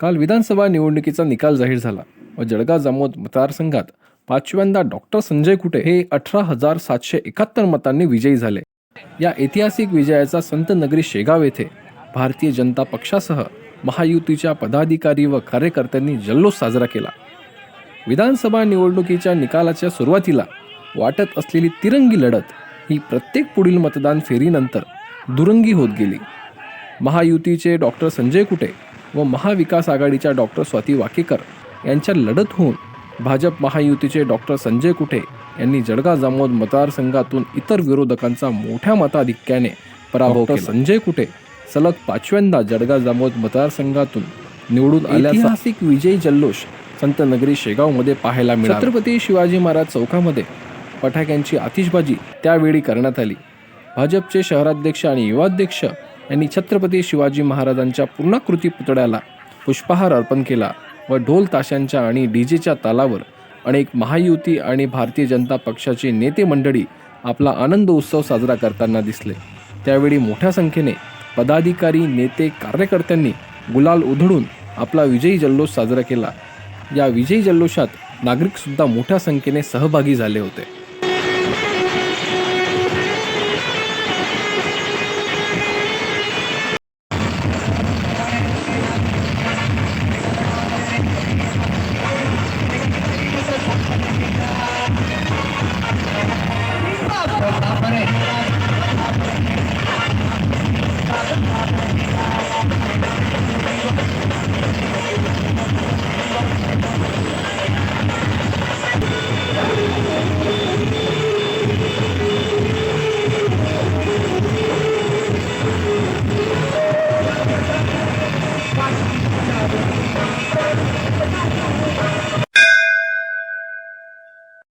काल विधानसभा निवडणुकीचा निकाल जाहीर झाला व जळगाव जामोद मतदारसंघात पाचव्यांदा डॉक्टर संजय कुटे हे अठरा हजार सातशे एकाहत्तर मतांनी विजयी झाले. या ऐतिहासिक विजयाचा संत नगरी शेगाव येथे भारतीय जनता पक्षासह महायुतीच्या पदाधिकारी व कार्यकर्त्यांनी जल्लोष साजरा केला. विधानसभा निवडणुकीच्या निकालाच्या सुरुवातीला वाटत असलेली तिरंगी लढत ही प्रत्येक पुढील मतदान फेरीनंतर दुरंगी होत गेली. महायुतीचे डॉक्टर संजय कुटे व महाविकास आघाडीच्या डॉक्टर स्वाती वाकेकर यांच्या लढत होऊन भाजप महायुतीचे डॉक्टर संजय कुटे यांनी जळगाव जामोद मतदारसंघातून इतर विरोधकांचा मोठ्या मताधिक्याने पराभव केला. संजय कुटे सलग पाचव्यांदा जळगाव जामोद मतदारसंघातून निवडून ऐतिहासिक विजयी जल्लोष संत नगरी शेगावमध्ये पाहायला मिळाला. छत्रपती शिवाजी महाराज चौकामध्ये पटाक्यांची आतिषबाजी त्यावेळी करण्यात आली. भाजपचे शहराध्यक्ष आणि युवाध्यक्ष यांनी छत्रपती शिवाजी महाराजांच्या पूर्णाकृती पुतळ्याला पुष्पहार अर्पण केला व ढोल ताशांच्या आणि डीजेच्या तालावर अनेक महायुती आणि भारतीय जनता पक्षाचे नेते मंडळी आपला आनंद उत्सव साजरा करताना दिसले. त्यावेळी मोठ्या संख्येने पदाधिकारी नेते कार्यकर्त्यांनी गुलाल उधळून आपला विजयी जल्लोष साजरा केला. या विजयी जल्लोषात नागरिकसुद्धा मोठ्या संख्येने सहभागी झाले होते.